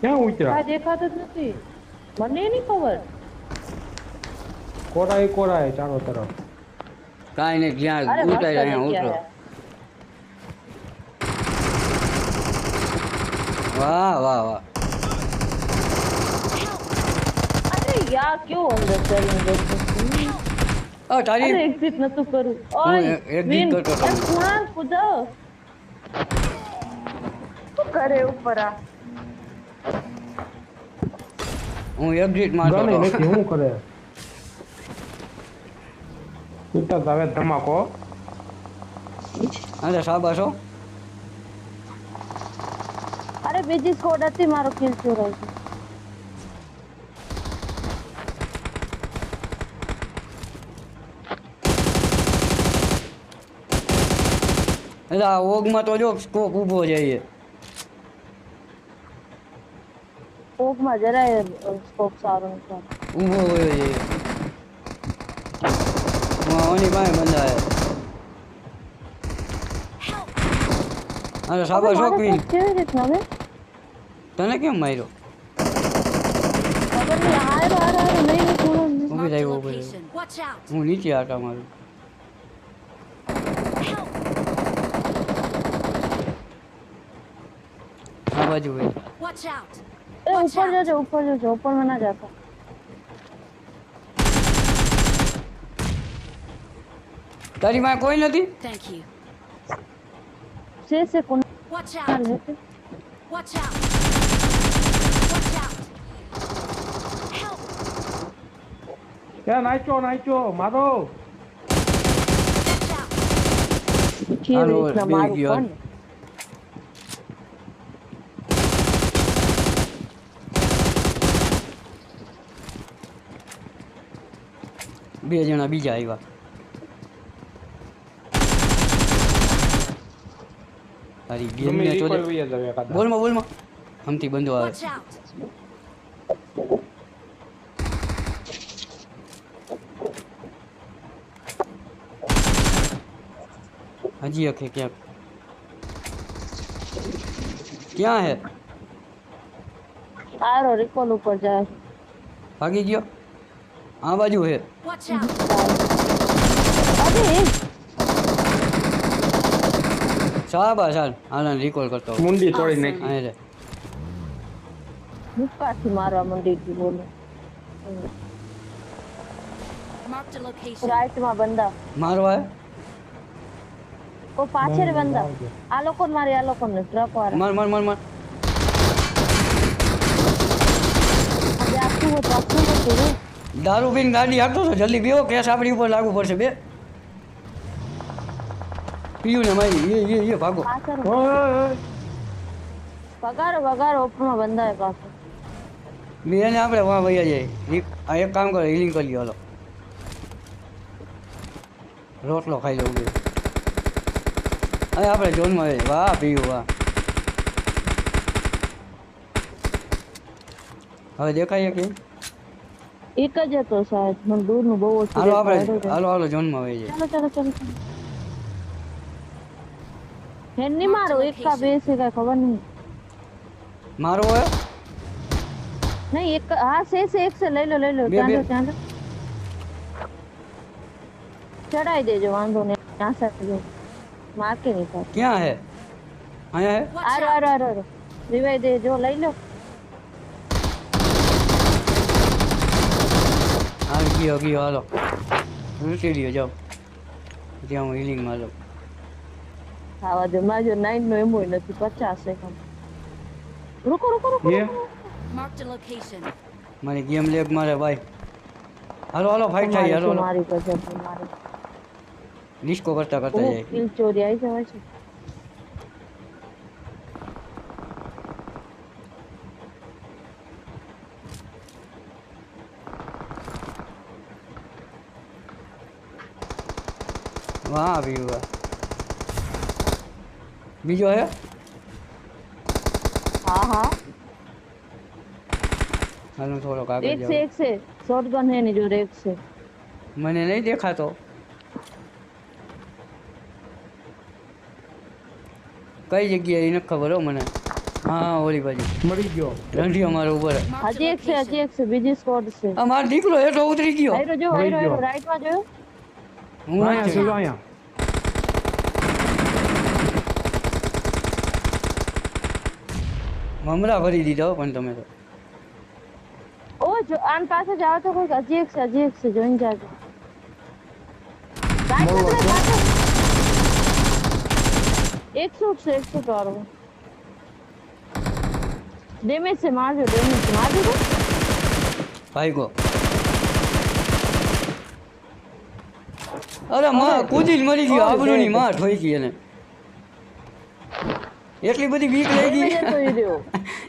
ક્યાં ઉતર્યા દેખાતો જ નથી મને નહીં ખબર કોરાય કોરાય ચારો તરફ કાઈ નહીં જ્યાં ઉતર્યા ત્યાં ઉતરો વાહ વાહ વાહ અરે યાર કેવો અંદર ચડી ગયો અ તારી એક્ઝિટ નતું કરું ઓય એક્ઝિટ કરતો કુણાલ કૂદો શું કરે ઉપર આ હું એક્ઝિટ માં ગણી નથી શું કરે ઉતર હવે ધમાકો અરે સાબા અરે બીજી સ્કોડ હતી મારો કિલ ચોરાઈ ગયો એટલે ઓગમાં તો જો સ્કોપ ઊભો જઈએ स्कोप मजा रहा है स्कोप सारों का वो वो ये वहाँ ओनी भाई बंदा है अरे साबा शो क्वीन इतना में तने क्यों मारो अगर मैं आ रहा आ रहा नहीं मैं तो, तो, तो, पूरा वो भी जाएगा वो भी वो नीचे आटा मारो हाँ बाजू भाई ए ऊपर जो जो ऊपर जो जो ऊपर में ना जाता તારી માં કોઈ નથી થેન્ક યુ સે સે કોણ watch out watch out watch out help કે નાઈચો નાઈચો મારો કી રીતના મારું પણ बे जना बीजा आया अरे गेम तो में चोर तो तो बोल मा बोल मा हम थी बंदो आ हाजी अखे क्या क्या है आरो रिकॉल ऊपर जाए आगे गया हाँ बाजू है સાહેબ સાહેબ આને રિકોલ કરતો મુંડી તોડી નાખી આ રે મુક્કાથી મારવા મુંડી બોલો માર્ક ધ લોકેશન રાઈટ માં બંદા મારવા ઓ પાછળ બંદા આ લોકો મારે આ લોકો ને ટ્રક વાળા માર માર માર માર આજે આખું તો આખું તો દારૂ પીને ગાડી હાંકતો તો જલ્દી બેવો કેસ આપણી ઉપર લાગુ પડશે બે પીયું ને મારી એ એ એ ભાગો પગાર વગાર ઓપમાં બંધાય પાછો એને આપણે વાં વૈયા જાય આ એક કામ કરો હિલિંગ કરી લો રોટલો ખાઈ લઉં અને આપણે જોનમાં જઈએ વાહ પીયું વાહ હવે દેખાય કે એક જ હતો સાહેબ મને દૂર નું બહુ ઓછું હાલો આપણે હાલો હાલો ઝોન માં વહી જાય ચાલો ચાલો ચાલો હેડ નહીં મારો એક કા બે છે કઈ ખબર નહીં મારો હોય નહીં એક હા છે છે એક છે લઈ લો લઈ લો ચાલો ચાલો ચડાઈ દેજો વાંધો નહીં ના સાથે માર કે નહીં ક્યાં હે આયા હે આરો આરો આરો રિવાઈ દેજો લઈ લો હા ગયો ગયો હાલો લૂંટી રહ્યો જાઓ ત્યાં હું હિલિંગમાં જાઉં આવા જો માજો નાઇન નો એમ હોય નથી પચાસ એકમ રૂકો રૂકો રૂકો માર્ક ધ લોકેશન મારી ગેમ લેગ મારે ભાઈ હાલો હાલો ફાઇટ થાય હાલો મારી પાસે મારી ડિસ્કો કરતા કરતા જાય કિલ ચોરી આવી જાય છે વાહ વ્યૂ બીજો હે હા હા હાલો થોડો કાગળ એક છે એક છે શોટગન હે ને જો રેક છે મને નહીં દેખાતો કઈ જગ્યાએ એને ખબર હો મને હા ઓલી બાજુ મળી ગયો રંઢી અમારો ઉપર હજી એક છે હજી એક છે બીજી સ્પોટ છે અમારો દીકરો હેઠો ઉતરી ગયો રાઈટ માં જોયો Ryan, so Ryan. મમરા ભરી દીધો પણ તમે તો ઓ જો આન પાસે જાવ તો કોઈ અજીબ છે અજીબ છે જોઈન જાજો એક શૂટ છે એક શૂટ વાળો ડેમેજ છે મારજો ડેમેજ મારજો ભાઈ ગો અરે માં કુદી જ મરી ગયો આબરૂ માં ઠોઈ ગઈ એને એટલી બધી વીક લઈ ગઈ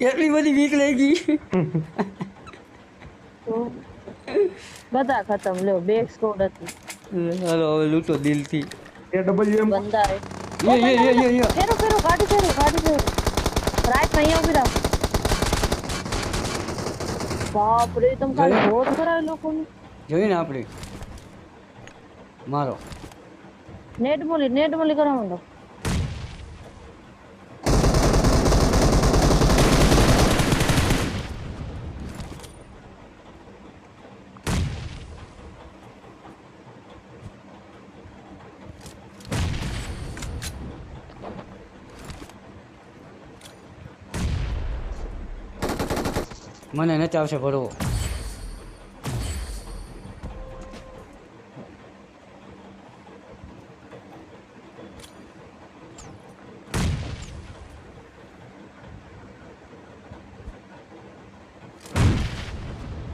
એટલી બધી વીક લઈ ગઈ બધા ખતમ લ્યો બેક સ્કોડ હતી હાલો હવે લૂંટો દિલ થી એ ડબલ્યુ એમ બંદા એ યે યે યે યે ફેરો ફેરો ગાડી ફેરો ગાડી ફેરો રાઈટ માં અહીંયા ઉભી રાખ બાપ રે તમ કાલ વોટ કરાય લોકોને જોઈને આપણે મારો નેટ બોલી નેટ બોલી કરવા માંડો મને નથી આવશે ભરવો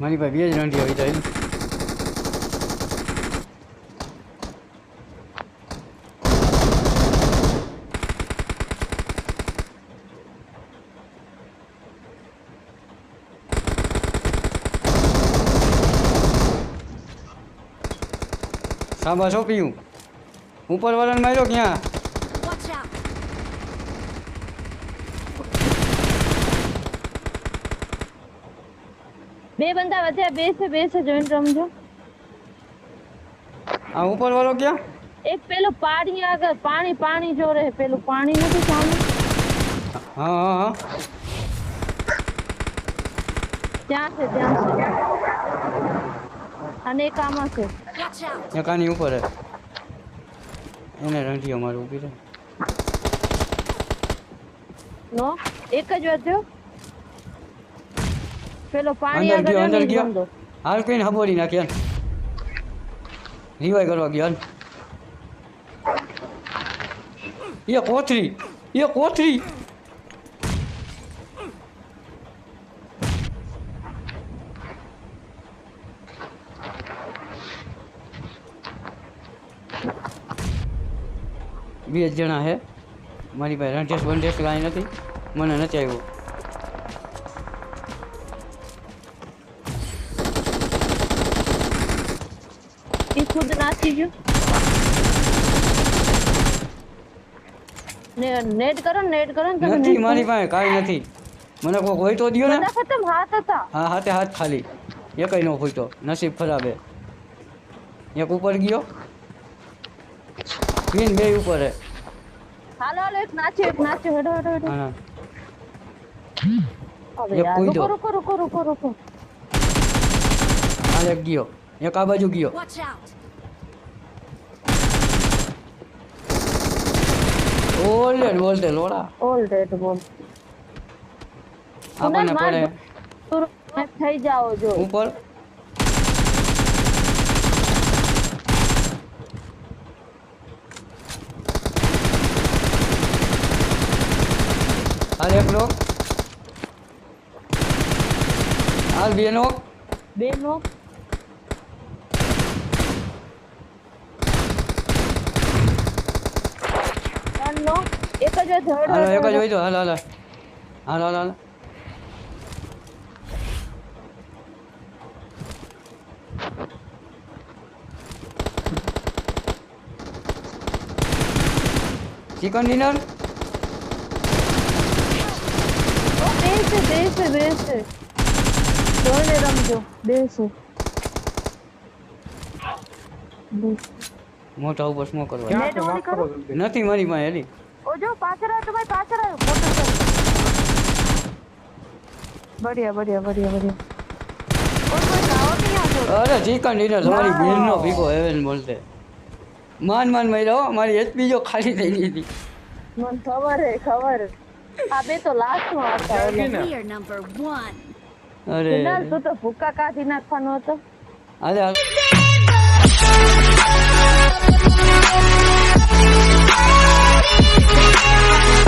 મારી ભાઈ બે જ રંડી આવી જાય સાંભા શો પીયું ઉપર માર્યો ક્યાં બે બંદા વધ્યા બેસે બેસે બે જોઈન્ટ રમજો આ ઉપર વાળો ક્યાં એક પેલું પાણી આગળ પાણી પાણી જો રહે પેલું પાણી નથી સામે હા હા ત્યાં છે ત્યાં છે અને એક આમાં છે એક આની ઉપર એને રંગી અમારે ઊભી રહે નો એક જ વધ્યો પેલો પાણી અંદર ગયો અંદર ગયો હાલ કઈને હબોડી નાખ્યો રિવાઈ કરવા ગયો એ કોથરી એ કોથરી બે જણા છે મારી પાસે રણટેસ વનટેસ કાંઈ નથી મને નથી આવ્યું ખુદ નાસી ગયો ને નેટ કરો નેટ કરો ને તમે નથી મારી પાસે કાઈ નથી મને કોઈ હોય તો દિયો ને ખતમ હાથ હતા હા હાથે હાથ ખાલી એકય નો તો નસીબ ખરાબ હે એક ઉપર ગયો ક્વીન બે ઉપર હે હાલો હાલો એક નાચે એક નાચે હેડો હેડો હેડો હા એક કૂદો રૂકો રૂકો રૂકો રૂકો હાલ એક ગયો यहाँ कहाँ बाजू की हो ओल्ड एड बोल्ड एड लोडा ओल्ड एड बोल्ड आप अपने पड़े तुर मैं थाई जाओ जो ऊपर अरे एक लोग आज बीनोक बीनोक એક જ થર્ડ હાલો એક જ હોય તો હાલો હાલો હાલો હાલો હાલો चिकन डिनर બેસે બેસે બેસે જોને રમજો બેસે મોટા ઉપર સ્મોક કરવા નથી મારી પાસે હેલી ओ जो पास रहा तो भाई पास रहा मोटर पर बढ़िया बढ़िया बढ़िया बढ़िया और कोई दावा नहीं आता अरे चिकन डिनर तुम्हारी बहन नो भीगो हेवन बोलते માન માન મઈ રહો મારી એચપી જો ખાલી થઈ ગઈ હતી મને ખબર હે ખબર આ બે તો લાસ્ટ માં હતા એટલે નંબર 1 અરે ના તું તો ભૂકા કાઢી નાખવાનો હતો અરે